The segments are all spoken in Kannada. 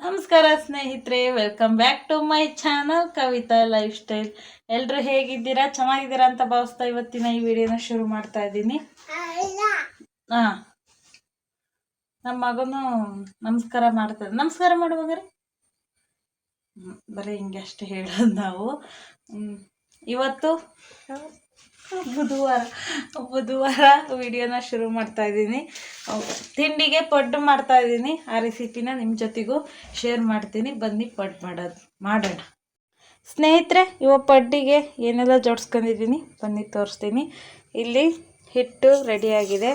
ನಮಸ್ಕಾರ ಸ್ನೇಹಿತರೆ welcome back to my channel Kavitha lifestyle ಎಲ್ಲರೂ ಹೇಗಿದ್ದೀರಾ ಚೆನ್ನಾಗಿದ್ದೀರಾ ಅಂತ ಭಾವಿಸ್ತಾ ಇವತ್ತಿನ ಈ ವಿಡಿಯೋನ ಶುರು ಮಾಡ್ತಾ ಇದ್ದೀನಿ. ಹಾ ನಮ್ಮ ಮಗನು ನಮಸ್ಕಾರ ಮಾಡ್ತಾರೆ ನಮಸ್ಕಾರ ಮಾಡುವಾಗ್ರಿ ಬರೀ ಹಿಂಗೆ ಅಷ್ಟೇ ಹೇಳೋದು ನಾವು. ಇವತ್ತು? ಬುಧವಾರ ಬುಧವಾರ ವಿಡಿಯೋನ ಶುರು ಮಾಡ್ತಾ ಇದ್ದೀನಿ. ತಿಂಡಿಗೆ ಪಡ್ಡು ಮಾಡ್ತಾ ಇದ್ದೀನಿ. ಆ ರೆಸಿಪಿನ ನಿಮ್ಮ ಜೊತೆಗೂ ಶೇರ್ ಮಾಡ್ತೀನಿ. ಬನ್ನಿ ಪಡ್ಡು ಮಾಡೋದು, ಮಾಡೋಣ. ಸ್ನೇಹಿತರೆ, ಇವ ಪಡ್ಡಿಗೆ ಏನೆಲ್ಲ ಜೋಡಿಸ್ಕೊಂಡಿದ್ದೀನಿ? ಬನ್ನಿ ತೋರಿಸ್ತೀನಿ. ಇಲ್ಲಿ ಹಿಟ್ಟು ರೆಡಿಯಾಗಿದೆ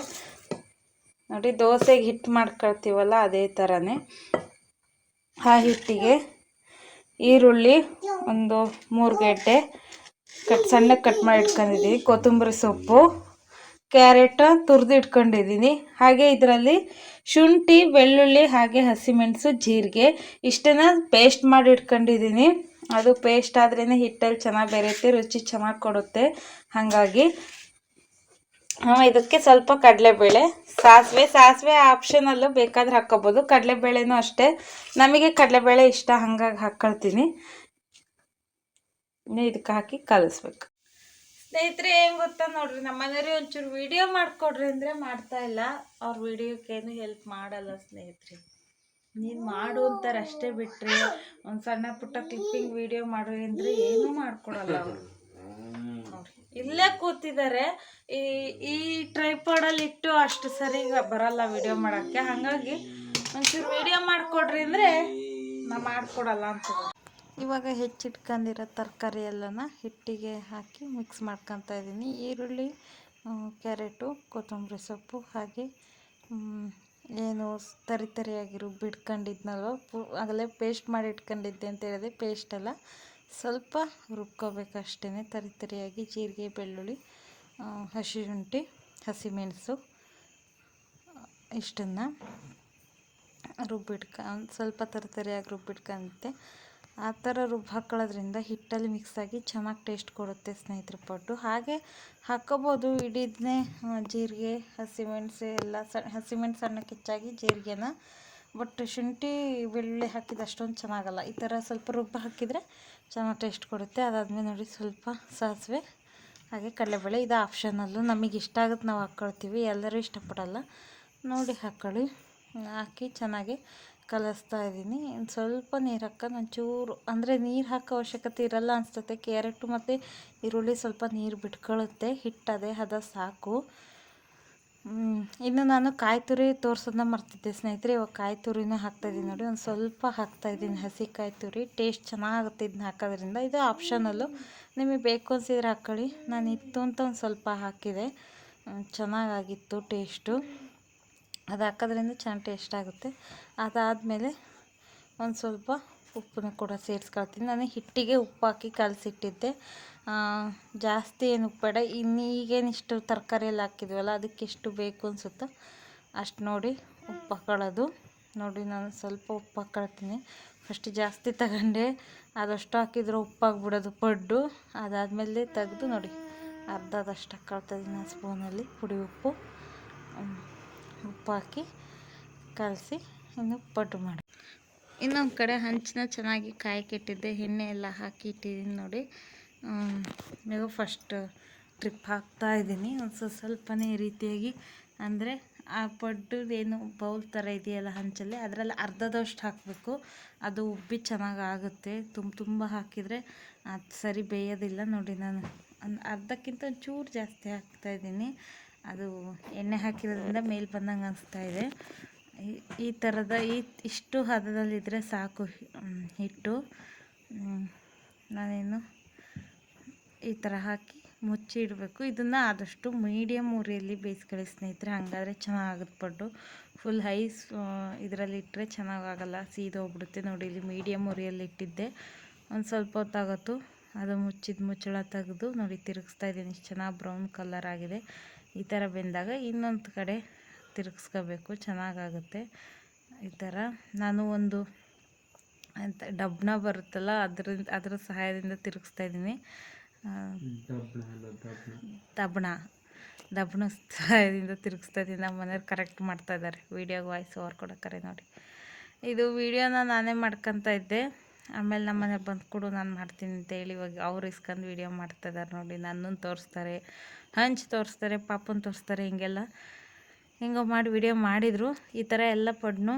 ನೋಡಿ, ದೋಸೆಗೆ ಹಿಟ್ಟು ಮಾಡ್ಕೊಳ್ತೀವಲ್ಲ, ಅದೇ ಥರನೇ ಆ ಹಿಟ್ಟಿಗೆ ಈರುಳ್ಳಿ ಒಂದು ಮೂರು ಗಡ್ಡೆ ಕಟ್, ಸಣ್ಣಗೆ ಕಟ್ ಮಾಡಿ ಇಟ್ಕೊಂಡಿದ್ದೀನಿ ಕೊತ್ತಂಬರಿ ಸೊಪ್ಪು, ಕ್ಯಾರೆಟ್ ತುರಿದು ಇಟ್ಕೊಂಡಿದ್ದೀನಿ ಹಾಗೆ ಇದರಲ್ಲಿ ಶುಂಠಿ, ಬೆಳ್ಳುಳ್ಳಿ, ಹಾಗೆ ಹಸಿಮೆಣಸು, ಜೀರಿಗೆ ಇಷ್ಟನ್ನ ಪೇಸ್ಟ್ ಮಾಡಿ ಇಟ್ಕೊಂಡಿದ್ದೀನಿ ಅದು ಪೇಸ್ಟ್ ಆದ್ರೇ ಹಿಟ್ಟಲ್ಲಿ ಚೆನ್ನಾಗಿ ಬೆರೆಯುತ್ತೆ, ರುಚಿ ಚೆನ್ನಾಗಿ ಕೊಡುತ್ತೆ. ಹಾಗಾಗಿ ಇದಕ್ಕೆ ಸ್ವಲ್ಪ ಕಡಲೆಬೇಳೆ, ಸಾಸಿವೆ ಸಾಸಿವೆ ಆಪ್ಷನಲ್ಲೂ ಬೇಕಾದ್ರೆ ಹಾಕ್ಕೋಬೋದು. ಕಡಲೆಬೇಳೆನೂ ಅಷ್ಟೇ. ನಮಗೆ ಕಡಲೆಬೇಳೆ ಇಷ್ಟ, ಹಾಗಾಗಿ ಹಾಕ್ಕೊಳ್ತೀನಿ ಇದಕ್ಕೆ ಹಾಕಿ ಕಲಿಸ್ಬೇಕು. ಸ್ನೇಹಿತರೆ ಏನು ಗೊತ್ತಾ ನೋಡ್ರಿ ನಮ್ಮ ಮನೆಯವ್ರಿಗೆ ಒಂಚೂರು ವಿಡಿಯೋ ಮಾಡಿಕೊಡ್ರಿ ಅಂದರೆ ಮಾಡ್ತಾ ಇಲ್ಲ. ಅವ್ರ ವಿಡಿಯೋಕ್ಕೇನು ಹೆಲ್ಪ್ ಮಾಡಲ್ಲ ಸ್ನೇಹಿತರೆ. ನೀನು ಮಾಡು ಅಂತಾರೆ ಅಷ್ಟೇ ಬಿಟ್ರಿ, ಒಂದು ಸಣ್ಣ ಪುಟ್ಟ ಕ್ಲಿಪ್ಪಿಂಗ್ ವಿಡಿಯೋ ಮಾಡ್ರಿ ಅಂದರೆ ಏನೂ ಮಾಡ್ಕೊಡಲ್ಲ ಅವರು. ಇಲ್ಲೇ ಕೂತಿದ್ದಾರೆ ಈ ಈ ಟ್ರೈಪಾಡಲ್ಲಿ ಇಟ್ಟು ಅಷ್ಟು ಸರಿ ಬರಲ್ಲ ವಿಡಿಯೋ ಮಾಡೋಕ್ಕೆ. ಹಾಗಾಗಿ ಒಂಚೂರು ವಿಡಿಯೋ ಮಾಡಿಕೊಡ್ರಿ ಅಂದರೆ ನಾ ಮಾಡಿಕೊಡಲ್ಲ ಅಂತ. ಇವಾಗ ಹೆಚ್ಚಿಟ್ಕೊಂಡಿರೋ ತರಕಾರಿ ಎಲ್ಲನ ಹಿಟ್ಟಿಗೆ ಹಾಕಿ ಮಿಕ್ಸ್ ಮಾಡ್ಕೊತಾ ಇದ್ದೀನಿ ಈರುಳ್ಳಿ ಕ್ಯಾರೆಟು, ಕೊತ್ತಂಬರಿ ಸೊಪ್ಪು ಹಾಗೆ ಏನು ತರಿ ತರಿಯಾಗಿರು ರುಬ್ಬಿಟ್ಕೊಂಡಿದ್ನಲ್ವ ಪು ಆಗಲೇ ಪೇಸ್ಟ್ ಮಾಡಿ ಇಟ್ಕೊಂಡಿದ್ದೆ ಅಂತ ಹೇಳಿದೆ. ಪೇಸ್ಟ್ ಎಲ್ಲ ಸ್ವಲ್ಪ ರುಬ್ಕೋಬೇಕಷ್ಟೇ ತರಿ ತರಿಯಾಗಿ ಜೀರಿಗೆ, ಬೆಳ್ಳುಳ್ಳಿ ಹಸಿ ಶುಂಠಿ ಹಸಿಮೆಣಸು ಇಷ್ಟನ್ನು ರುಬ್ಬಿಟ್ಕ ಸ್ವಲ್ಪ ತರಿತರಿಯಾಗಿ ರುಬ್ಬಿಟ್ಕೊಂತೆ. ಆ ಥರ ರುಬ್ಬಿ ಹಾಕೊಳ್ಳೋದ್ರಿಂದ ಹಿಟ್ಟಲ್ಲಿ ಮಿಕ್ಸ್ ಆಗಿ ಚೆನ್ನಾಗಿ ಟೇಸ್ಟ್ ಕೊಡುತ್ತೆ ಸ್ನೇಹಿತರ ಪಟ್ಟು. ಹಾಗೆ ಹಾಕ್ಕೋಬೋದು ಇಡೀದನ್ನೇ ಜೀರಿಗೆ, ಹಸಿಮೆಣಸು ಎಲ್ಲ ಸಣ್ಣ ಹಸಿಮೆಣಸು ಸಣ್ಣಕ್ಕೆ ಹೆಚ್ಚಾಗಿ ಜೀರಿಗೆನ. ಬಟ್ ಶುಂಠಿ, ಬೆಳ್ಳುಳ್ಳಿ ಹಾಕಿದ ಅಷ್ಟೊಂದು ಚೆನ್ನಾಗಲ್ಲ. ಈ ಥರ ಸ್ವಲ್ಪ ರುಬ್ಬ ಹಾಕಿದರೆ ಚೆನ್ನಾಗಿ ಟೇಸ್ಟ್ ಕೊಡುತ್ತೆ. ಅದಾದಮೇಲೆ ನೋಡಿ ಸ್ವಲ್ಪ ಸಾಸಿವೆ, ಹಾಗೆ ಕಡಲೆಬೇಳೆ. ಇದು ಆಪ್ಷನಲ್ಲು ನಮಗೆ ಇಷ್ಟ ಆಗುತ್ತೆ, ನಾವು ಹಾಕ್ಕೊಳ್ತೀವಿ. ಎಲ್ಲರೂ ಇಷ್ಟಪಡಲ್ಲ. ನೋಡಿ ಹಾಕ್ಕೊಳ್ಳಿ ಹಾಕಿ ಚೆನ್ನಾಗಿ ಕಲಿಸ್ತಾ ಇದ್ದೀನಿ. ಇನ್ನು ಸ್ವಲ್ಪ ನೀರು ನಾನು ಚೂರು ಅಂದರೆ ನೀರು ಹಾಕೋ ಅವಶ್ಯಕತೆ ಇರಲ್ಲ ಅನಿಸ್ತತೆ. ಕ್ಯಾರೆಟು ಮತ್ತು ಈರುಳ್ಳಿ ಸ್ವಲ್ಪ ನೀರು ಬಿಟ್ಕೊಳ್ಳುತ್ತೆ ಹಿಟ್ಟದೆ ಹದ ಸಾಕು. ಇನ್ನು ನಾನು ಕಾಯಿ ತುರಿ ತೋರ್ಸೋದನ್ನ ಮರ್ತಿದ್ದೆ ಸ್ನೇಹಿತರೆ. ಇವಾಗ ಕಾಯಿ ತುರಿನೂ ಹಾಕ್ತಾಯಿದ್ದೀನಿ ನೋಡಿ. ಒಂದು ಸ್ವಲ್ಪ ಹಾಕ್ತಾಯಿದ್ದೀನಿ ಹಸಿ ಕಾಯಿ ತುರಿ. ಟೇಸ್ಟ್ ಚೆನ್ನಾಗುತ್ತೆ ಇದನ್ನ ಹಾಕೋದ್ರಿಂದ. ಇದು ಆಪ್ಷನಲ್ಲು. ನಿಮಗೆ ಬೇಕು ಅನ್ಸಿದ್ರೆ ಹಾಕ್ಕೊಳ್ಳಿ ನಾನು ಇತ್ತು ಅಂತ ಒಂದು ಸ್ವಲ್ಪ ಹಾಕಿದೆ. ಚೆನ್ನಾಗಾಗಿತ್ತು ಟೇಸ್ಟು. ಅದು ಹಾಕೋದ್ರಿಂದ ಚೆನ್ನಾಗಿ ಟೇಸ್ಟ್ ಆಗುತ್ತೆ. ಅದಾದಮೇಲೆ ಒಂದು ಸ್ವಲ್ಪ ಉಪ್ಪನ್ನ ಕೂಡ ಸೇರಿಸ್ಕೊಳ್ತೀನಿ. ನಾನು ಹಿಟ್ಟಿಗೆ ಉಪ್ಪು ಹಾಕಿ ಕಲಸಿಟ್ಟಿದ್ದೆ. ಜಾಸ್ತಿ ಏನು ಉಪ್ಪು ಬೇಡ. ಇನ್ನು ಈಗೇನು ಇಷ್ಟು ತರಕಾರಿ ಎಲ್ಲ ಹಾಕಿದ್ವಲ್ಲ, ಅದಕ್ಕೆ ಎಷ್ಟು ಬೇಕು ಅನಿಸುತ್ತೋ ಅಷ್ಟು ನೋಡಿ ಉಪ್ಪು ಹಾಕೊಳ್ಳೋದು. ನೋಡಿ ನಾನು ಸ್ವಲ್ಪ ಉಪ್ಪು ಹಾಕೊಳ್ತೀನಿ. ಫಸ್ಟ್ ಜಾಸ್ತಿ ತಗೊಂಡೆ. ಅದಷ್ಟು ಹಾಕಿದ್ರೆ ಉಪ್ಪಾಗ್ಬಿಡೋದು ಪಡ್ಡು. ಅದಾದಮೇಲೆ ತೆಗೆದು ನೋಡಿ, ಅರ್ಧದಷ್ಟು ಹಾಕೊಳ್ತಾ ಇದ್ದೀನಿ ಸ್ಪೂನಲ್ಲಿ ಪುಡಿ ಉಪ್ಪು. ಉಪ್ಪು ಹಾಕಿ ಕಲಸಿ ಇನ್ನು ಪಡ್ಡು ಮಾಡಿ. ಇನ್ನೊಂದು ಕಡೆ ಹಂಚನ್ನ ಚೆನ್ನಾಗಿ ಕಾಯಕ್ಕಿಟ್ಟಿದ್ದೆ ಎಣ್ಣೆ ಎಲ್ಲ ಹಾಕಿ ಇಟ್ಟಿದ್ದೀನಿ ನೋಡಿ. ನೀವು ಫಸ್ಟ್ ಟ್ರಿಪ್ ಹಾಕ್ತಾ ಇದ್ದೀನಿ. ಒಂದು ಸ್ವಲ್ಪ ಸ್ವಲ್ಪನೇ ರೀತಿಯಾಗಿ ಅಂದರೆ ಆ ಪಡ್ಡು ಏನು ಬೌಲ್ ಥರ ಇದೆಯಲ್ಲ ಹಂಚಲ್ಲಿ, ಅದರಲ್ಲಿ ಅರ್ಧದಷ್ಟು ಹಾಕಬೇಕು. ಅದು ಉಬ್ಬಿ ಚೆನ್ನಾಗಿ ಆಗುತ್ತೆ. ತುಂಬ ತುಂಬ ಹಾಕಿದರೆ ಅದು ಸರಿ ಬೇಯೋದಿಲ್ಲ ನೋಡಿ ನಾನು. ಅರ್ಧಕ್ಕಿಂತ ಒಂಚೂರು ಜಾಸ್ತಿ ಹಾಕ್ತಾ ಇದ್ದೀನಿ. ಅದು ಎಣ್ಣೆ ಹಾಕಿರೋದ್ರಿಂದ ಮೇಲೆ ಬಂದಂಗೆ ಅನಿಸ್ತಾ ಇದೆ. ಈ- ಥರದ ಈ ಇಷ್ಟು ಹದದಲ್ಲಿದ್ದರೆ ಸಾಕು ಹಿಟ್ಟು. ನಾನೇನು ಈ ಥರ ಹಾಕಿ ಮುಚ್ಚಿ ಇಡಬೇಕು. ಇದನ್ನು ಆದಷ್ಟು ಮೀಡಿಯಮ್ ಉರಿಯಲ್ಲಿ ಬೇಯಿಸ್ಕೊಳ್ಳಿ ಸ್ನೇಹಿತರೆ. ಹಾಗಾದರೆ ಚೆನ್ನಾಗುತ್ತೆ ಪಡ್ಡು. ಫುಲ್ ಹೈ ಇದರಲ್ಲಿ ಇಟ್ಟರೆ ಚೆನ್ನಾಗಾಗಲ್ಲ. ಸೀದೋಗ್ಬಿಡುತ್ತೆ ನೋಡಿ, ಇಲ್ಲಿ ಮೀಡಿಯಮ್ ಉರಿಯಲ್ಲಿ ಇಟ್ಟಿದ್ದೆ. ಒಂದು ಸ್ವಲ್ಪ ಹೊತ್ತಾಗತ್ತು. ಅದು ಮುಚ್ಚಿದ ಮುಚ್ಚಳ ತೆಗೆದು ನೋಡಿ ತಿರುಗಿಸ್ತಾ ಇದ್ದೀನಿ. ಚೆನ್ನಾಗಿ ಬ್ರೌನ್ ಕಲರ್ ಆಗಿದೆ. ಈ ಥರ ಬೆಂದಾಗ ಇನ್ನೊಂದು ಕಡೆ ತಿರುಗಿಸ್ಕೋಬೇಕು, ಚೆನ್ನಾಗಾಗುತ್ತೆ. ಈ ಥರ ನಾನು ಒಂದು ಅಂತ ಡಬ್ನ ಬರುತ್ತಲ್ಲ, ಅದರಿಂದ, ಅದರ ಸಹಾಯದಿಂದ ತಿರುಗಿಸ್ತಾ ಇದ್ದೀನಿ. ದಬ್ಣ ದಬ್ಣ ಸಹಾಯದಿಂದ ತಿರುಗಿಸ್ತಾ ಇದ್ದೀನಿ. ನಮ್ಮ ಮನೆಯವ್ರು ಕರೆಕ್ಟ್ ಮಾಡ್ತಾ ಇದ್ದಾರೆ. ವೀಡಿಯೋಗೆ ವಾಯ್ಸ್ ಓವರ್ ಕೊಡೋಕ್ಕಾರೆ ನೋಡಿ. ಇದು ವಿಡಿಯೋನ ನಾನೇ ಮಾಡ್ಕೊಳ್ತಾ ಇದ್ದೆ. ಆಮೇಲೆ ನಮ್ಮ ಮನೆಗೆ ಬಂದು ಕೊಡು, ನಾನು ಮಾಡ್ತೀನಿ ಅಂತ ಹೇಳಿ ಇವಾಗ ಅವ್ರು ಇಸ್ಕೊಂಡು ವಿಡಿಯೋ ಮಾಡ್ತಿದ್ದಾರೆ ನೋಡಿ. ನನ್ನನ್ನು ತೋರಿಸ್ತಾರೆ, ಹಂಚ್ ತೋರಿಸ್ತಾರೆ, ಪಾಪನ ತೋರಿಸ್ತಾರೆ ಹಿಂಗೆಲ್ಲ. ಹಿಂಗೆ ಮಾಡಿ ವಿಡಿಯೋ ಮಾಡಿದರು. ಈ ಥರ ಎಲ್ಲ ಪಡ್ನು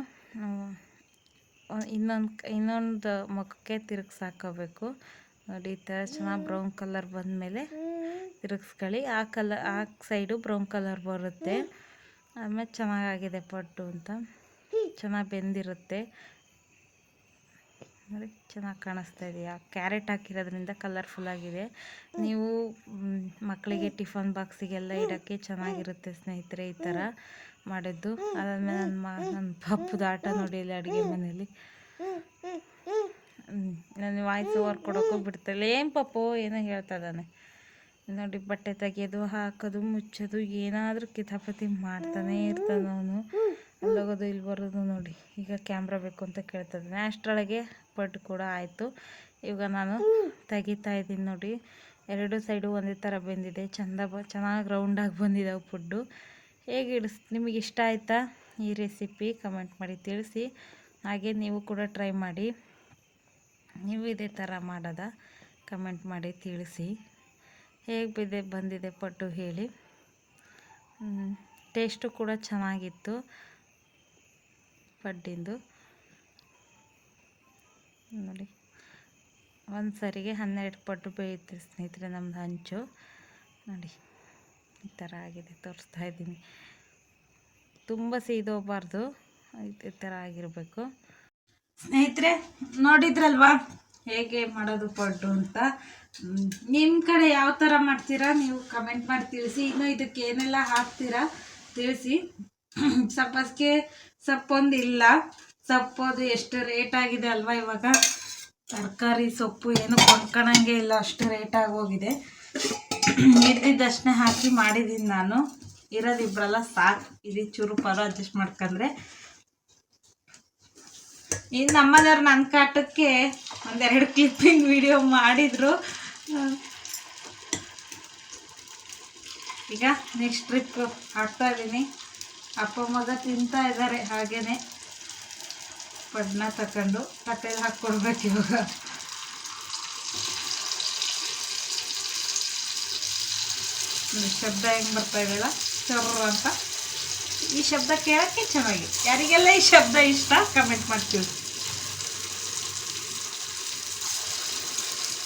ಇನ್ನೊಂದು ಇನ್ನೊಂದು ಮುಖಕ್ಕೆ ತಿರುಗ್ಸಿ ಹಾಕೋಬೇಕು ನೋಡಿ, ಈ ಥರ ಚೆನ್ನಾಗಿ ಬ್ರೌನ್ ಕಲರ್ ಬಂದಮೇಲೆ ತಿರುಗಿಸ್ಕೊಳ್ಳಿ. ಆ ಕಲರ್ ಆ ಸೈಡು ಬ್ರೌನ್ ಕಲರ್ ಬರುತ್ತೆ. ಆಮೇಲೆ ಚೆನ್ನಾಗಾಗಿದೆ ಪಡ್ಡು ಅಂತ. ಚೆನ್ನಾಗಿ ಬೆಂದಿರುತ್ತೆ. ನೋಡಿ, ಚೆನ್ನಾಗಿ ಕಾಣಿಸ್ತಾ ಇದೆಯಾ? ಕ್ಯಾರೆಟ್ ಹಾಕಿರೋದ್ರಿಂದ ಕಲರ್ಫುಲ್ ಆಗಿದೆ. ನೀವು ಮಕ್ಕಳಿಗೆ ಟಿಫನ್ ಬಾಕ್ಸಿಗೆಲ್ಲ ಇಡೋಕ್ಕೆ ಚೆನ್ನಾಗಿರುತ್ತೆ ಸ್ನೇಹಿತರೆ ಈ ಥರ ಮಾಡಿದ್ದು. ಅದಾದ್ಮೇಲೆ ನನ್ನ ಮ, ನನ್ನ ಪಪ್ಪದ ಆಟ ನೋಡಿ ಇಲ್ಲಿ ಅಡುಗೆ ಮನೆಯಲ್ಲಿ. ನನ್ನ ವಾಯ್ಸ್ ಓವರ್ ಕೊಡೋಕ್ಕೂ ಏನು ಪಪ್ಪು? ಏನೋ ಹೇಳ್ತಾ ಇದ್ದಾನೆ. ನೋಡಿ ಬಟ್ಟೆ ತೆಗೆಯೋದು ಹಾಕೋದು, ಮುಚ್ಚೋದು, ಏನಾದರೂ ಕಿತಾಪತಿ ಮಾಡ್ತಾನೆ ಇರ್ತಾನೆ ಅವನು. ಅಲ್ಲೋಗೋದು, ಇಲ್ಲಿ ಬರೋದು ನೋಡಿ. ಈಗ ಕ್ಯಾಮ್ರಾ ಬೇಕು ಅಂತ ಕೇಳ್ತಾ ಇದ್ದಾನೆ ಅಷ್ಟರೊಳಗೆ ಪಟ್ಟು ಕೂಡ ಆಯಿತು. ಇವಾಗ ನಾನು ತೆಗಿತಾ ಇದ್ದೀನಿ ನೋಡಿ. ಎರಡು ಸೈಡು ಒಂದೇ ಥರ ಬೆಂದಿದೆ. ಚಂದ ಬ, ಚೆನ್ನಾಗಿ ರೌಂಡಾಗಿ ಬಂದಿದ್ದಾವೆ ಫುಡ್ಡು ಹೇಗೆ ಇಡಿಸ್, ನಿಮಗೆ ಇಷ್ಟ ಆಯಿತಾ? ಈ ರೆಸಿಪಿ ಕಮೆಂಟ್ ಮಾಡಿ ತಿಳಿಸಿ. ಹಾಗೆ ನೀವು ಕೂಡ ಟ್ರೈ ಮಾಡಿ. ನೀವು ಇದೇ ಥರ ಮಾಡೋದ ಕಮೆಂಟ್ ಮಾಡಿ ತಿಳಿಸಿ. ಹೇಗೆ ಬಿದ್ದೆ ಬಂದಿದೆ ಪಟ್ಟು ಹೇಳಿ. ಟೇಸ್ಟು ಕೂಡ ಚೆನ್ನಾಗಿತ್ತು. ಪಡ್ಡಿಂದು ನೋಡಿ, ಒಂದು ಸರಿಗೆ ಹನ್ನೆರಡು ಪಟ್ಟು ಬೇಯುತ್ತೆ ಸ್ನೇಹಿತರೆ ನಮ್ಮದು ಹಂಚು ನೋಡಿ, ಈ ಥರ ಆಗಿದೆ, ತೋರಿಸ್ತಾ ಇದ್ದೀನಿ. ತುಂಬ ಸೀದೋಗಬಾರ್ದು ಈ ಥರ ಆಗಿರಬೇಕು. ಸ್ನೇಹಿತರೆ, ನೋಡಿದ್ರಲ್ವಾ? ಹೇಗೆ ಮಾಡೋದು ಪಡ್ಡು ಅಂತ. ನಿಮ್ಮ ಕಡೆ ಯಾವ ಥರ ಮಾಡ್ತೀರಾ? ನೀವು ಕಮೆಂಟ್ ಮಾಡಿ ತಿಳಿಸಿ. ಇನ್ನು ಇದಕ್ಕೆ ಏನೆಲ್ಲ ಹಾಕ್ತೀರಾ ತಿಳಿಸಿ. ಸಬ್ಬಸ್ಗೆ ಸೊಪ್ಪೊಂದು ಇಲ್ಲ ಸೊಪ್ಪು ಅದು ಎಷ್ಟು ರೇಟ್ ಆಗಿದೆ ಅಲ್ವಾ ಇವಾಗ? ತರಕಾರಿ ಸೊಪ್ಪು ಏನು ಕೊಂಡ್ಕೊಳಂಗೆ ಇಲ್ಲ, ಅಷ್ಟು ರೇಟ್ ಆಗೋಗಿದೆ ಇದ್ದಿದ್ದಷ್ಟನ್ನೇ ಹಾಕಿ ಮಾಡಿದ್ದೀನಿ ನಾನು. ಇರೋದಿಬ್ರಲ್ಲ ಸಾಕು. ಇದು ಚೂರು ಪರೋ ಅಡ್ಜಸ್ಟ್ ಮಾಡ್ಕೊಂಡ್ರೆ. ಇನ್ನು ನಮ್ಮನೆಯವ್ರು ನನ್ನ ಕಾಟಕ್ಕೆ ಒಂದೆರಡು ಕ್ಲಿಪ್ಪಿಂಗ್ ವಿಡಿಯೋ ಮಾಡಿದರು. ಈಗ ನೆಕ್ಸ್ಟ್ ಟ್ರಿಪ್ ಹಾಕ್ತಾ ಇದ್ದೀನಿ ಅಪ್ಪ, ಮಗ ತಿಂತಾ ಇದ್ದಾರೆ ಹಾಗೇನೆ. ಪಡ್ನ ತಕೊಂಡು ತಟ್ಟೆಲಿ ಹಾಕ್ಕೊಡ್ಬೇಕು ಇವಾಗ. ಶಬ್ದ ಹೆಂಗೆ ಬರ್ತಾ ಇದೆಯಲ್ಲ? ಚರ್ರ ಅಂತ. ಈ ಶಬ್ದ ಕೇಳೋಕ್ಕೆ ಚೆನ್ನಾಗಿ ಯಾರಿಗೆಲ್ಲ ಈ ಶಬ್ದ ಇಷ್ಟ ಕಮೆಂಟ್ ಮಾಡ್ತೀವಿ.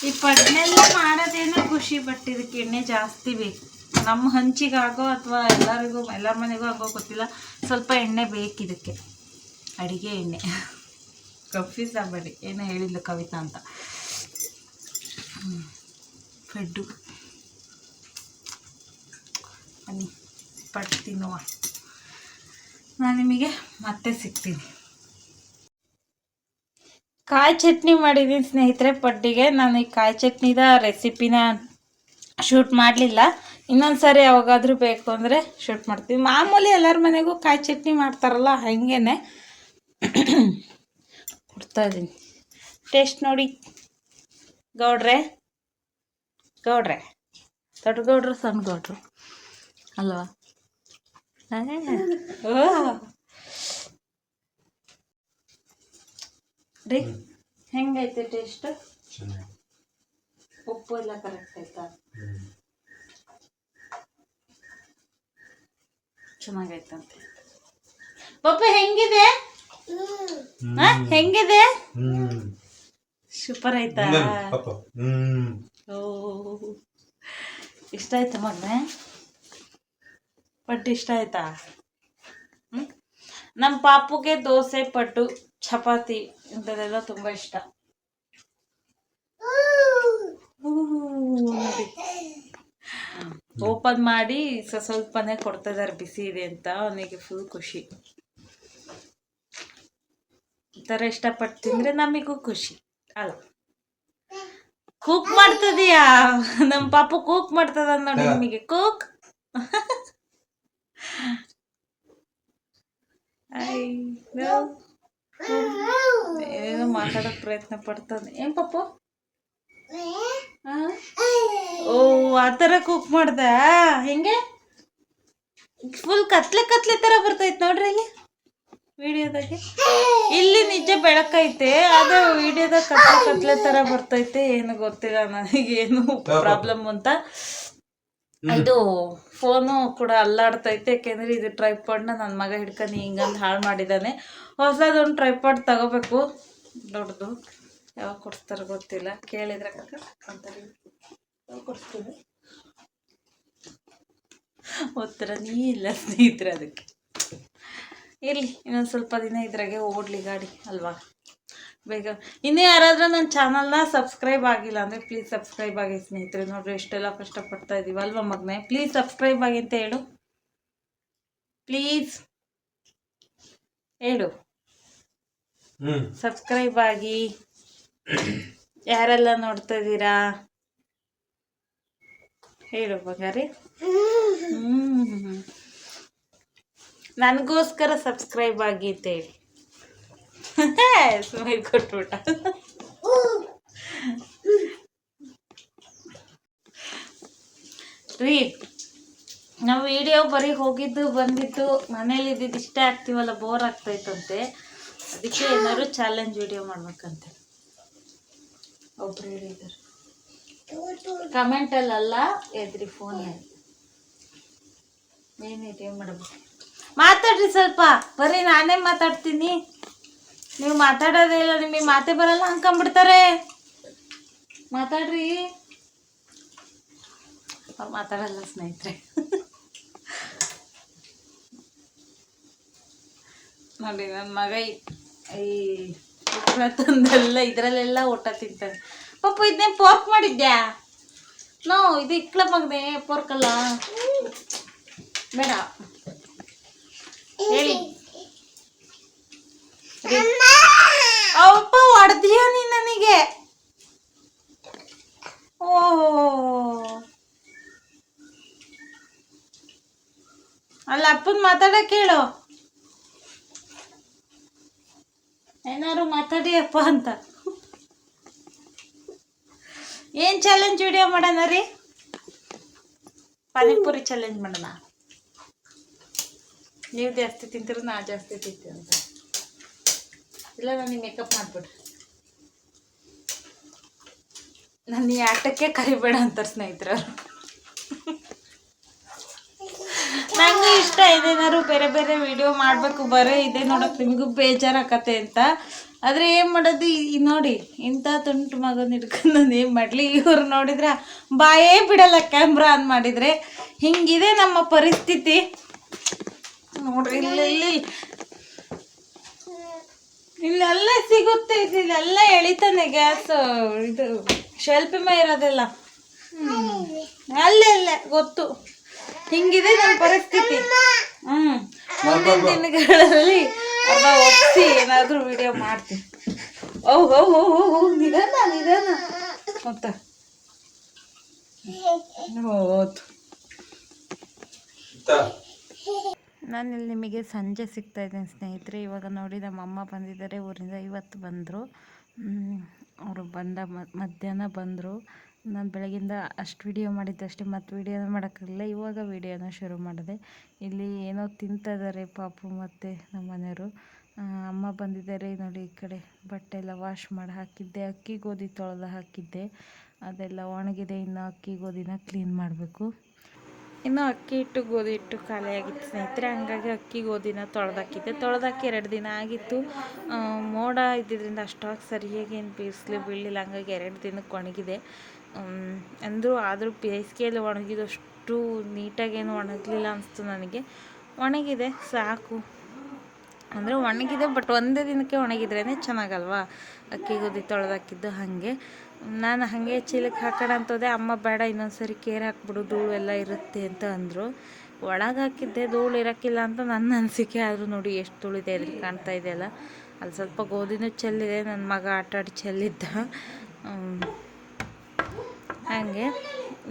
ಈ ಪಡ್ನೆಲ್ಲ ಮಾಡೋದೇನೋ ಖುಷಿ ಬಟ್ ಇದಕ್ಕೆ ಎಣ್ಣೆ ಜಾಸ್ತಿ ಬೇಕು. ನಮ್ಮ ಹಂಚಿಗಾಗೋ ಅಥವಾ ಎಲ್ಲರಿಗೂ, ಎಲ್ಲರ ಮನೆಗೂ ಆಗೋ ಗೊತ್ತಿಲ್ಲ, ಸ್ವಲ್ಪ ಎಣ್ಣೆ ಬೇಕು ಇದಕ್ಕೆ. ಅಡಿಗೆ ಎಣ್ಣೆ. ಕಫೀಸ್ ಆಗಬೇಡಿ ಏನೋ ಹೇಳಿದ್ಲು ಕವಿತಾ ಅಂತ. ಪಡ್ಡು. ಬನ್ನಿ ಪಟ್ಟು ತಿನ್ನುವ. ನಾನು ನಿಮಗೆ ಮತ್ತೆ ಸಿಗ್ತೀನಿ. ಕಾಯಿ ಚಟ್ನಿ ಮಾಡಿದ್ದೀನಿ ಸ್ನೇಹಿತರೆ ಪಡ್ಡಿಗೆ ನಾನು ಈ ಕಾಯಿ ಚಟ್ನಿದ ರೆಸಿಪಿನ ಶೂಟ್ ಮಾಡಲಿಲ್ಲ. ಇನ್ನೊಂದು ಸಾರಿ ಯಾವಾಗಾದರೂ ಬೇಕು ಅಂದರೆ ಶೂಟ್ ಮಾಡ್ತೀವಿ. ಮಾಮೂಲಿ ಎಲ್ಲರ ಮನೆಗೂ ಕಾಯಿ ಚಟ್ನಿ ಮಾಡ್ತಾರಲ್ಲ, ಹಾಗೇನೆ. ಕೊಡ್ತಾ ಇದ್ದೀನಿ ಟೇಸ್ಟ್ ನೋಡಿ. ಗೌಡ್ರೆ. ಗೌಡ್ರೆ. ದೊಡ್ಡ ಗೌಡ್ರು, ಸಣ್ಣ ಗೌಡ್ರು. ಅಲ್ವಾ? ರೀ ಹೆಂಗೈತೆ ಟೇಸ್ಟ್ ಉಪ್ಪು ಎಲ್ಲ ಕರೆಕ್ಟ್ ಆಯ್ತಾ? ಚೆನ್ನಾಗೈತಂತೆ. ಪಪ್ಪ ಹೆಂಗಿದೆ? ಹೆಂಗಿದೆ? ಸೂಪರ್ ಆಯ್ತಾ? ಓ ಇಷ್ಟ ಆಯ್ತಾ ಮೊನ್ನೆ? ಪಡ್ಡು ಇಷ್ಟ ಆಯ್ತಾ? ಹ್ಮ್? ನಮ್ಮ ಪಾಪುಗೆ ದೋಸೆ ಪಟ್ಟು ಚಪಾತಿ ಇಂಥದ್ದೆಲ್ಲ ತುಂಬ ಇಷ್ಟ. ಓಪನ್ ಮಾಡಿ ಸ ಸ್ವಲ್ಪನೇ ಕೊಡ್ತಾ ಇದಾರೆ ಬಿಸಿ ಇದೆ ಅಂತ. ಅವನಿಗೆ ಫುಲ್ ಖುಷಿ. ಈ ಥರ ಇಷ್ಟಪಟ್ಟು ತಿಂದ್ರೆ ನಮಗೂ ಖುಷಿ. ಅಲ್ಲ. ಕೂಕ್ ಮಾಡ್ತದೀಯಾ? ನಮ್ಮ ಪಾಪು ಕೂಕ್ ಮಾಡ್ತದ ನೋಡಿ ನಿಮಗೆ. ಕುಕ್ ಏನೋ ಮಾತಾಡೋಕ್ ಪ್ರಯತ್ನ ಪಡ್ತಾನೆ. ಏನ್ ಪಪ್ಪು ಆ? ಓ ಆ ಥರ ಕುಕ್ ಮಾಡ್ದ. ಹೆಂಗೆ? ಫುಲ್ ಕತ್ಲೆ ಕತ್ಲೆ ಥರ ಬರ್ತೈತೆ ನೋಡ್ರಿ ಇಲ್ಲಿ ವಿಡಿಯೋದಾಗೆ. ಇಲ್ಲಿ ನಿಜ ಬೆಳಕೈತೆ ಅದು ವಿಡಿಯೋದಾಗ ಕತ್ಲೆ ಕತ್ಲೆ ಥರ ಬರ್ತೈತೆ ಏನು ಗೊತ್ತಿಲ್ಲ ನನಗೇನು ಪ್ರಾಬ್ಲಮ್ ಅಂತ. ಇದು ಫೋನು ಕೂಡ ಅಲ್ಲಾಡ್ತೈತೆ ಯಾಕೆಂದ್ರೆ ಇದು ಟ್ರೈಪಾಡ್ನ ನನ್ನ ಮಗ ಹಿಡ್ಕೊಂಡು ಹಿಂಗಂದು ಹಾಳು ಮಾಡಿದ್ದಾನೆ ಹೊಸದೊಂದು ಟ್ರೈಪಾಡ್ ತಗೋಬೇಕು. ದೊಡ್ಡದು. ಯಾವಾಗ ಕೊಡ್ತಾರೋ ಗೊತ್ತಿಲ್ಲ. ಕೇಳಿದ್ರೆ ಕಕ್ಕ ಅಂತಾರೆ. ಯಾವಾಗ ಕೊಡಿಸ್ತೀನಿ ಉತ್ತರನೇ ಇಲ್ಲ ಸ್ನೇಹಿತರೆ ಅದಕ್ಕೆ. ಇರಲಿ, ಇನ್ನೊಂದು ಸ್ವಲ್ಪ ದಿನ ಇದ್ರಾಗೆ ಓಡಲಿ ಗಾಡಿ, ಅಲ್ವಾ? ಬೇಗ. ಇನ್ನೂ ಯಾರಾದರೂ ನನ್ನ ಚಾನಲ್ನ ಸಬ್ಸ್ಕ್ರೈಬ್ ಆಗಿಲ್ಲ ಅಂದರೆ ಪ್ಲೀಸ್ ಸಬ್ಸ್ಕ್ರೈಬ್ ಆಗಿ ಸ್ನೇಹಿತರೆ. ನೋಡ್ರಿ, ಎಷ್ಟೆಲ್ಲ ಕಷ್ಟಪಡ್ತಾ ಇದ್ದೀವಿ ಅಲ್ವಾ ಮಗನೇ? ಪ್ಲೀಸ್ ಸಬ್ಸ್ಕ್ರೈಬ್ ಆಗಿ ಅಂತ ಹೇಳು. ಪ್ಲೀಸ್ ಹೇಳು. ಸಬ್ಸ್ಕ್ರೈಬ್ ಆಗಿ. ಯಾರೆಲ್ಲ ನೋಡ್ತಾ ಇದ್ದೀರಾ? ಹೇಳು ಬಂಗಾರಿ. ನನಗೋಸ್ಕರ ಸಬ್ಸ್ಕ್ರೈಬ್ ಆಗಿ ಅಂತ ಹೇಳಿ. ಸ್ಮೈಲ್ ಕೊಟ್ಬಿಟ್ಟ ರೀ, ನಾವು ವಿಡಿಯೋ ಬರೀ ಹೋಗಿದ್ದು ಬಂದಿದ್ದು ಮನೇಲಿ ಇದ್ದಿದ್ದು ಇಷ್ಟೇ ಆಗ್ತೀವಲ್ಲ ಬೋರ್ ಆಗ್ತೈತಂತೆ ಅದಕ್ಕೆ ಏನಾದ್ರು ಚಾಲೆಂಜ್ ವಿಡಿಯೋ ಮಾಡ್ಬೇಕಂತೆ. ಒಬ್ರು ಹೇಳಿದ್ದಾರೆ ಅಲ್ಲ ಎದ್ರಿ ಫೋನ್ ಏನಿದೆ ಏನ್ ಮಾಡ್ಬೇಕು? ಮಾತಾಡ್ರಿ ಸ್ವಲ್ಪ. ಬರೀ ನಾನೇ ಮಾತಾಡ್ತೀನಿ. ನೀವು ಮಾತಾಡೋದೇ ಇಲ್ಲ ನಿಮಗೆ ಮಾತೇ ಬರಲ್ಲ ಅನ್ಕೊಂಬಿಡ್ತಾರೆ ಮಾತಾಡ್ರಿ. ಅವ್ರು ಮಾತಾಡಲ್ಲ ಸ್ನೇಹಿತರೆ. ನೋಡಿ ನನ್ನ ಮಗ ಈ ಉಪ್ರ ತಂದೆಲ್ಲ ಇದರಲ್ಲೆಲ್ಲ ಊಟ ತಿಂತಾನೆ ಪಾಪ ಇದನ್ನೇ ಪೋರ್ಕ್ ಮಾಡಿದ್ಯಾ? ನೋ, ಇದು ಇಕ್ಕಳ ಮಗನೆ ಪೋರ್ಕಲ್ಲ ಬೇಡ. ಹೇಳಿ. ಅಪ್ಪ, ಹೊಡೆದಿಯ ನೀ ನನಗೆ? ಓ ಅಲ್ಲ, ಅಪ್ಪನ್ ಮಾತಾಡಕ್ಕೆ ಹೇಳು. ಏನಾರು ಮಾತಾಡಿ ಅಪ್ಪ ಅಂತ. ಏನ್ ಚಾಲೆಂಜ್ ವಿಡಿಯೋ ಮಾಡೋಣ ರೀ? ಪಾನಿಪುರಿ ಚಾಲೆಂಜ್ ಮಾಡೋಣ. ನೀವು ಜಾಸ್ತಿ ತಿಂತೀರ ನಾ ಜಾಸ್ತಿ ತಿಂತೀನಿ ಅಂತ. ಇಲ್ಲ ನನಗೆ ಮೇಕಪ್ ಮಾಡ್ಬಿಡ್ರಿ. ನನ್ನ ಈ ಆಟಕ್ಕೆ ಕರಿಬೇಡ ಅಂತಾರೆ ಸ್ನೇಹಿತರು ಇಷ್ಟ ಇದೇನಾದ್ರು ಬೇರೆ ಬೇರೆ ವಿಡಿಯೋ ಮಾಡಬೇಕು, ಬರೀ ಇದೆ ನೋಡಕ್ ನಿಮಗೂ ಬೇಜಾರಾಕತ್ತೆ ಅಂತ. ಆದರೆ ಏನು ಮಾಡೋದು ನೋಡಿ, ಇಂಥ ತುಂಟು ಮಗನ ಹಿಡ್ಕೊಂಡು ನಾನು ಏನು ಮಾಡಲಿ? ಇವ್ರು ನೋಡಿದ್ರೆ ಬಾಯೇ ಬಿಡಲ್ಲ ಕ್ಯಾಮ್ರಾ ಆನ್ ಮಾಡಿದರೆ. ಹಿಂಗಿದೆ ನಮ್ಮ ಪರಿಸ್ಥಿತಿ. ನೋಡ್ರಿ, ಇಲ್ಲಿ ಇಲ್ಲಿ. ಇಲ್ಲೆಲ್ಲ ಸಿಗುತ್ತೆ, ಇಲ್ಲೆಲ್ಲ ಎಳಿತಾನೆ ಗ್ಯಾಸ್ ಇದು ಶೆಲ್ಫಿ ಮೇ ಇರೋದೆಲ್ಲ. ಅಲ್ಲೇ ಅಲ್ಲೇ, ಗೊತ್ತು. ಹಿಂಗಿದೆ ನಮ್ಮ ಪರಿಸ್ಥಿತಿ. ಹ್ಮ್. ಮುಂದಿನ ದಿನಗಳಲ್ಲಿ ಅಮ್ಮ ಒಪ್ಸಿ ಏನಾದ್ರೂ ವಿಡಿಯೋ ಮಾಡ್ತೀನಿ ಓ ಹೋ ಹೋ ಹೋ ಹೋ ನಿಧಾನ ನಿಧಾನ. ಮತ್ತ ನಾನು ಇಲ್ಲಿ ನಿಮಗೆ ಸಂಜೆ ಸಿಗ್ತಾ ಇದ್ದೀನಿ ಸ್ನೇಹಿತರೆ. ಇವಾಗ ನೋಡಿ ನಮ್ಮ ಅಮ್ಮ ಬಂದಿದ್ದಾರೆ ಊರಿಂದ ಇವತ್ತು ಬಂದರು. ಅವರು ಬಂದ ಮಧ್ಯಾಹ್ನ ಬಂದರು. ನಾನು ಬೆಳಗಿಂದ ಅಷ್ಟು ವಿಡಿಯೋ ಮಾಡಿದ್ದಷ್ಟೇ ಮತ್ತು ವಿಡಿಯೋನ ಮಾಡೋಕ್ಕಾಗಲಿಲ್ಲ. ಇವಾಗ ವಿಡಿಯೋನ ಶುರು ಮಾಡಿದೆ. ಇಲ್ಲಿ ಏನೋ ತಿಂತಾ ಇದ್ದಾರೆ ಪಾಪು ಮತ್ತು ನಮ್ಮ ಮನೆಯವರು. ಅಮ್ಮ ಬಂದಿದ್ದಾರೆ ನೋಡಿ ಈ ಕಡೆ. ಬಟ್ಟೆ ಎಲ್ಲ ವಾಶ್ ಮಾಡಿ ಹಾಕಿದ್ದೆ. ಅಕ್ಕಿ ಗೋಧಿ ತೊಳೆದು ಹಾಕಿದ್ದೆ. ಅದೆಲ್ಲ ಒಣಗಿದೆ. ಇನ್ನು ಅಕ್ಕಿ ಗೋಧಿನ ಕ್ಲೀನ್ ಮಾಡಬೇಕು. ಇನ್ನು ಅಕ್ಕಿ ಹಿಟ್ಟು ಗೋಧಿ ಹಿಟ್ಟು ಖಾಲಿಯಾಗಿತ್ತು ಸ್ನೇಹಿತರೆ. ಹಂಗಾಗಿ ಅಕ್ಕಿ ಗೋಧಿನ ತೊಳೆದಾಕಿದ್ದೆ ತೊಳೆದಾಕಿ ಎರಡು ದಿನ ಆಗಿತ್ತು. ಮೋಡ ಇದ್ದಿದ್ದರಿಂದ ಅಷ್ಟಾಗಿ ಸರಿಯಾಗಿ ಏನು ಬಿಸಿಲು ಬೀಳಲಿಲ್ಲ. ಹಂಗಾಗಿ ಎರಡು ದಿನಕ್ಕೆ ಒಣಗಿದೆ. ಅಂದರೂ ಆದರೂ ಬೇಸಿಗೆಯಲ್ಲಿ ಒಣಗಿದಷ್ಟು ನೀಟಾಗೇನು ಒಣಗಲಿಲ್ಲ ಅನಿಸ್ತು ನನಗೆ. ಒಣಗಿದೆ, ಸಾಕು. ಅಂದರೆ ಒಣಗಿದೆ ಬಟ್ ಒಂದೇ ದಿನಕ್ಕೆ ಒಣಗಿದ್ರೇ ಚೆನ್ನಾಗಲ್ವಾ? ಅಕ್ಕಿ ಗೋಧಿ ತೊಳೆದಾಕಿದ್ದು ಹಾಗೆ. ನಾನು ಹಾಗೆ ಚೀಲಕ್ಕೆ ಹಾಕೋಣ ಅಂತೋದೆ, ಅಮ್ಮ ಬೇಡ ಇನ್ನೊಂದು ಸರಿ ಕೇರ್ ಹಾಕ್ಬಿಡು, ಧೂಳು ಎಲ್ಲ ಇರುತ್ತೆ ಅಂತ ಅಂದರು. ಒಳಗೆ ಹಾಕಿದ್ದೆ, ಧೂಳು ಇರೋಕ್ಕಿಲ್ಲ ಅಂತ ನನ್ನ ಅನಿಸಿಕೆ ಆದರೂ ನೋಡಿ ಎಷ್ಟು ಧೂಳಿದೆ ಅದ್ರಲ್ಲಿ ಕಾಣ್ತಾ ಇದೆಯಲ್ಲ ಅಲ್ಲಿ. ಸ್ವಲ್ಪ ಗೋಧಿನೂ ಚೆಲ್ಲಿದೆ ನನ್ನ ಮಗ ಆಟ ಆಡಿ ಚೆಲ್ಲಿದ್ದ. ಹಾಗೆ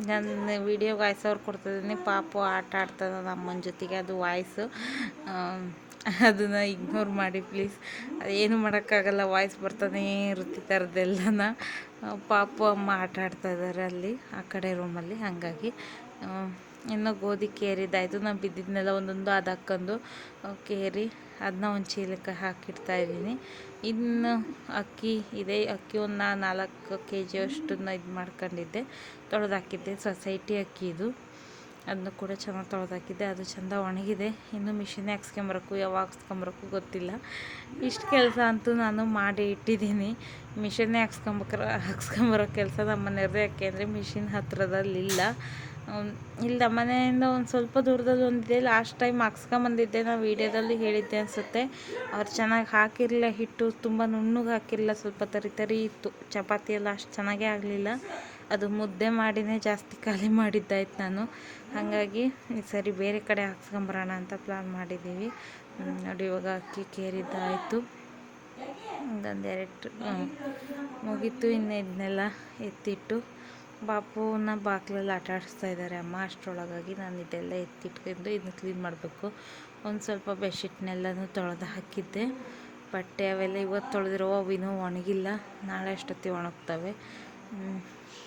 ನನ್ನ ವಿಡಿಯೋ ವಾಯ್ಸ್ ಅವ್ರು ಕೊಡ್ತಿದ್ದೀನಿ ಪಾಪು ಆಟ ಆಡ್ತದೆ ನಮ್ಮನ ಜೊತೆಗೆ, ಅದು ವಾಯ್ಸು ಅದನ್ನು ಇಗ್ನೋರ್ ಮಾಡಿ ಪ್ಲೀಸ್ ಅದೇನು ಮಾಡೋಕ್ಕಾಗಲ್ಲ ವಾಯ್ಸ್ ಬರ್ತಾನೇ ಇರುತ್ತೆ ಥರದ್ದೆಲ್ಲನ ಪಾಪು ಅಮ್ಮ ಆಟ ಆಡ್ತಾ ಇದ್ದಾರೆ ಅಲ್ಲಿ, ಆ ಕಡೆ ರೂಮಲ್ಲಿ ಹಾಗಾಗಿ ಇನ್ನೂ ಗೋಧಿ ಕೇರಿದಾಯಿತು ನಾನು ಬಿದ್ದಿದ್ದನ್ನೆಲ್ಲ ಒಂದೊಂದು ಅದು ಹಾಕ್ಕೊಂಡು ಕೇರಿ ಅದನ್ನ ಒಂದು ಚೀಲಕ್ಕೆ ಹಾಕಿಡ್ತಾ ಇದ್ದೀನಿ. ಇನ್ನು ಅಕ್ಕಿ ಇದೆ. ಅಕ್ಕಿ ಒಂದು ನಾಲ್ಕು ಕೆ ಜಿಯಷ್ಟನ್ನ ಇದು ಮಾಡ್ಕೊಂಡಿದ್ದೆ. ತೊಳೆದಾಕಿದ್ದೆ. ಸೊಸೈಟಿ ಅಕ್ಕಿ ಇದು. ಅದನ್ನು ಕೂಡ ಚೆನ್ನಾಗಿ ತೊಳೆದಾಕಿದ್ದೆ. ಅದು ಚೆಂದ ಒಣಗಿದೆ. ಇನ್ನು ಮಿಷಿನ್ ಹಾಕ್ಸ್ಕೊಂಬರಕ್ಕೂ ಯಾವಾಗ ಹಾಕ್ಸ್ಕೊಂಬರಕ್ಕೂ ಗೊತ್ತಿಲ್ಲ. ಇಷ್ಟು ಕೆಲಸ ಅಂತೂ ನಾನು ಮಾಡಿ ಇಟ್ಟಿದ್ದೀನಿ. ಮಿಷಿನ್ನೇ ಹಾಕ್ಸ್ಕೊಂಬಕ್ರ ಹಾಕ್ಸ್ಕೊಂಬರೋ ಕೆಲಸ ನಮ್ಮ ಮನೆಯವ್ರದ್ದೇ ಯಾಕೆ ಅಂದರೆ ಮಿಷಿನ್ ಹತ್ರದಲ್ಲಿಲ್ಲ. ಹ್ಮ್, ಇಲ್ಲಿ ಮನೆಯಿಂದ ಒಂದು ಸ್ವಲ್ಪ ದೂರದಲ್ಲಿ ಒಂದಿದೆ ಲಾಸ್ಟ್ ಟೈಮ್ ಹಾಕ್ಸ್ಕೊಂಬಂದಿದ್ದೆ ನಾವು ವೀಡಿಯೋದಲ್ಲಿ ಹೇಳಿದ್ದೆ ಅನಿಸುತ್ತೆ. ಅವ್ರು ಚೆನ್ನಾಗಿ ಹಾಕಿರಲಿಲ್ಲ. ಹಿಟ್ಟು ತುಂಬ ನುಣ್ಣಗೆ ಹಾಕಿರಲಿಲ್ಲ. ಸ್ವಲ್ಪ ತರಿ ತರಿ ಇತ್ತು. ಚಪಾತಿ ಎಲ್ಲ ಅಷ್ಟು ಚೆನ್ನಾಗೇ ಆಗಲಿಲ್ಲ. ಅದು ಮುದ್ದೆ ಮಾಡಿನೇ ಜಾಸ್ತಿ ಖಾಲಿ ಮಾಡಿದ್ದಾಯ್ತು ನಾನು. ಹಾಗಾಗಿ ಈ ಸರಿ ಬೇರೆ ಕಡೆ ಹಾಕ್ಸ್ಕೊಂಬರೋಣ ಅಂತ ಪ್ಲ್ಯಾನ್ ಮಾಡಿದ್ದೀವಿ. ನೋಡಿ ಇವಾಗ ಅಕ್ಕಿ ಕೇರಿದ್ದಾಯಿತು. ಒಂದೊಂದೆರಡು ಮುಗೀತು. ಇನ್ನು ಇದನ್ನೆಲ್ಲ ಎತ್ತಿಟ್ಟು ಬಾಪುನ ಬಾಕ್ಲಲ್ಲಿ ಆಟ ಆಡಿಸ್ತಾ ಇದ್ದಾರೆ ಅಮ್ಮ, ಅಷ್ಟರೊಳಗಾಗಿ ನಾನು ಇದೆಲ್ಲ ಎತ್ತಿಟ್ಕೊಂಡು ಇದನ್ನ ಕ್ಲೀನ್ ಮಾಡಬೇಕು. ಒಂದು ಸ್ವಲ್ಪ ಬೆಡ್ಶೀಟ್ನೆಲ್ಲನೂ ತೊಳೆದು ಹಾಕಿದ್ದೆ. ಬಟ್ಟೆ ಅವೆಲ್ಲ ಇವತ್ತು ತೊಳೆದಿರೋ ಅವು ಇನ್ನೂ ಒಣಗಿಲ್ಲ. ನಾಳೆ ಅಷ್ಟೊತ್ತಿಗೆ ಒಣಗ್ತವೆ.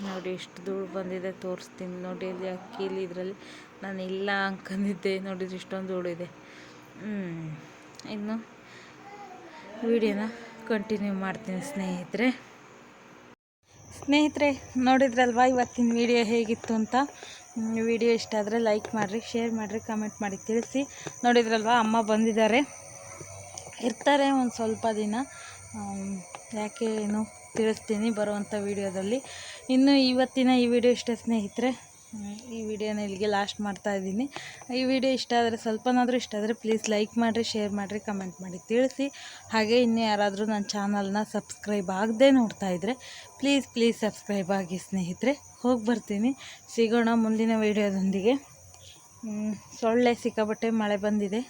ನೋಡಿ ಎಷ್ಟು ಧೂಳು ಬಂದಿದೆ, ತೋರಿಸ್ತೀನಿ ನೋಡಿ ಅಕ್ಕಿ ಇಲ್ಲಿ ಇದರಲ್ಲಿ. ನಾನು ಇಲ್ಲ ಅಂದ್ಕೊಂಡಿದ್ದೆ ನೋಡಿದ್ರೆ ಇಷ್ಟೊಂದು ಧೂಳಿದೆ. ಇನ್ನು ವಿಡಿಯೋನ ಕಂಟಿನ್ಯೂ ಮಾಡ್ತೀನಿ ಸ್ನೇಹಿತರೆ. ಸ್ನೇಹಿತರೆ, ನೋಡಿದ್ರಲ್ವಾ ಇವತ್ತಿನ ವಿಡಿಯೋ ಹೇಗಿತ್ತು ಅಂತ? ವಿಡಿಯೋ ಇಷ್ಟ ಆದರೆ ಲೈಕ್ ಮಾಡಿರಿ ಶೇರ್ ಮಾಡಿರಿ ಕಮೆಂಟ್ ಮಾಡಿ, ತಿಳಿಸಿ. ನೋಡಿದ್ರಲ್ವಾ, ಅಮ್ಮ ಬಂದಿದ್ದಾರೆ. ಇರ್ತಾರೆ ಒಂದು ಸ್ವಲ್ಪ ದಿನ. ಯಾಕೆ ಏನು ತಿಳಿಸ್ತೀನಿ ಬರುವಂಥ ವಿಡಿಯೋದಲ್ಲಿ ಇನ್ನು ಇವತ್ತಿನ ಈ ವಿಡಿಯೋ ಇಷ್ಟ ಸ್ನೇಹಿತರೆ ಈ ವಿಡಿಯೋನ ಇಲ್ಲಿಗೆ ಲಾಸ್ಟ್ ಮಾಡ್ತಾ ಇದ್ದೀನಿ. ಈ ವಿಡಿಯೋ ಇಷ್ಟ ಆದರೆ ಸ್ವಲ್ಪನಾದರೂ ಇಷ್ಟ ಆದರೆ ಪ್ಲೀಸ್ ಲೈಕ್ ಮಾಡಿರಿ ಶೇರ್ ಮಾಡಿರಿ ಕಮೆಂಟ್ ಮಾಡಿ ತಿಳಿಸಿ. ಹಾಗೆ ಇನ್ನೂ ಯಾರಾದರೂ ನನ್ನ ಚಾನಲ್ನ ಸಬ್ಸ್ಕ್ರೈಬ್ ಆಗದೆ ನೋಡ್ತಾ ಇದ್ದರೆ ಪ್ಲೀಸ್ ಪ್ಲೀಸ್ ಸಬ್ಸ್ಕ್ರೈಬ್ ಆಗಿ ಸ್ನೇಹಿತರೆ. ಹೋಗಿ ಬರ್ತೀನಿ. ಸಿಗೋಣ ಮುಂದಿನ ವಿಡಿಯೋದೊಂದಿಗೆ. ಸೊಳ್ಳೆ ಸಿಕ್ಕಾಬಟ್ಟೆ ಮಳೆ ಬಂದಿದೆ.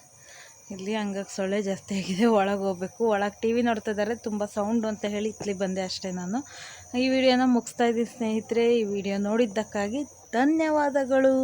ಇಲ್ಲಿ ಹಂಗಾಗಿ ಸೊಳ್ಳೆ ಜಾಸ್ತಿ ಆಗಿದೆ. ಒಳಗೆ ಹೋಗ್ಬೇಕು. ಒಳಗೆ ಟಿ ವಿ ನೋಡ್ತಾ ಇದ್ದಾರೆ ತುಂಬ ಸೌಂಡು ಅಂತ ಹೇಳಿ ಇಲ್ಲಿ ಬಂದೆ ಅಷ್ಟೇ ನಾನು. ಈ ವಿಡಿಯೋನ ಮುಗಿಸ್ತಾ ಇದ್ದೀನಿ ಸ್ನೇಹಿತರೆ. ಈ ವಿಡಿಯೋ ನೋಡಿದ್ದಕ್ಕಾಗಿ ಧನ್ಯವಾದಗಳು.